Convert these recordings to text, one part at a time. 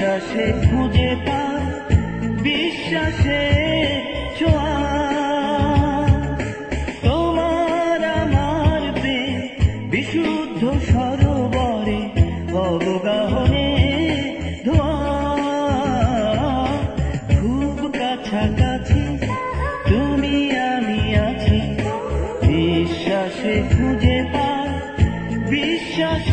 বিশ্বাসে খুঁজে পাই বিশ্বাসে ছোঁয়া। তোমার আমার প্রেম বিশুদ্ধ সরোবরে, অবগাহনে ধোয়া। খুব কাছাকাছি তুমি, আমি আছি। বিশ্বাসে খুঁজে পাই বিশ্বাসে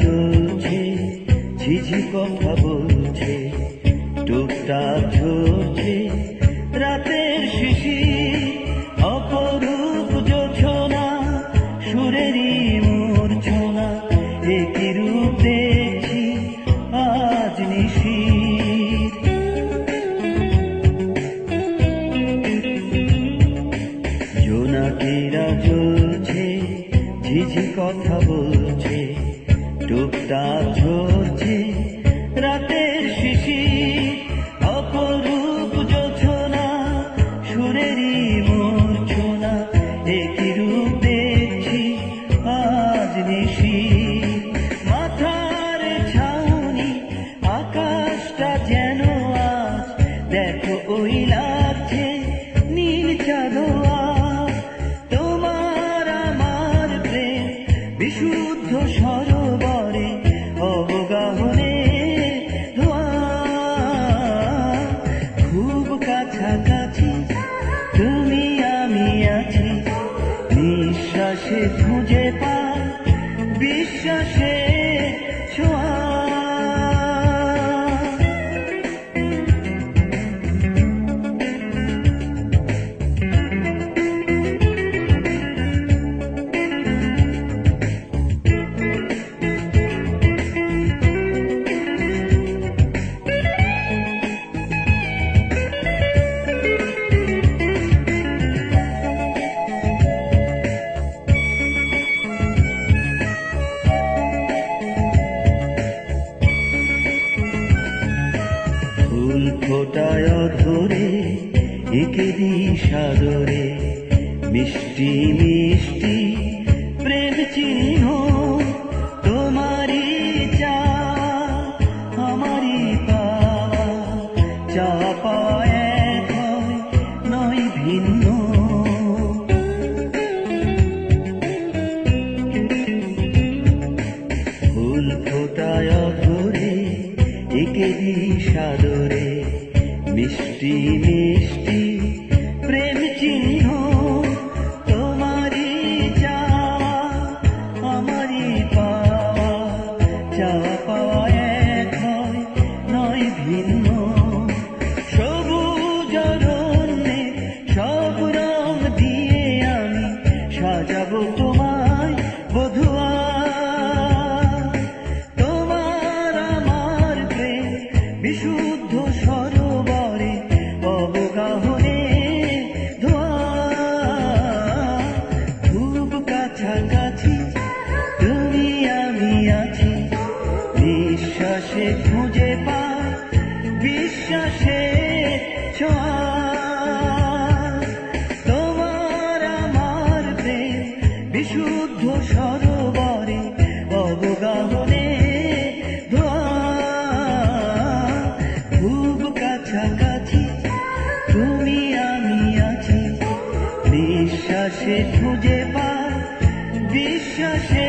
জ্বলছে ঝিঝি কথা বলছে। টুকটাক ঝরছে রাতের শিশি, অপরূপ যোছনা সুরেরই মূর্ছনা, একই রূপ দেখছি আজ নিশির জোনাকিরা জ্বলছে, ঝিঝি কথা বলছে ঝরছে বিশ্বাসে ছোঁয়া দি সাদরে মিষ্টি মিষ্টি প্রেম চিহ্ন তোমারই চা পাওয়া চা নয় ভিন্ন। সাদরে মিষ্টি মিষ্টি আছি বিশ্বাসে খুঁজে পাই বিশ্বাসে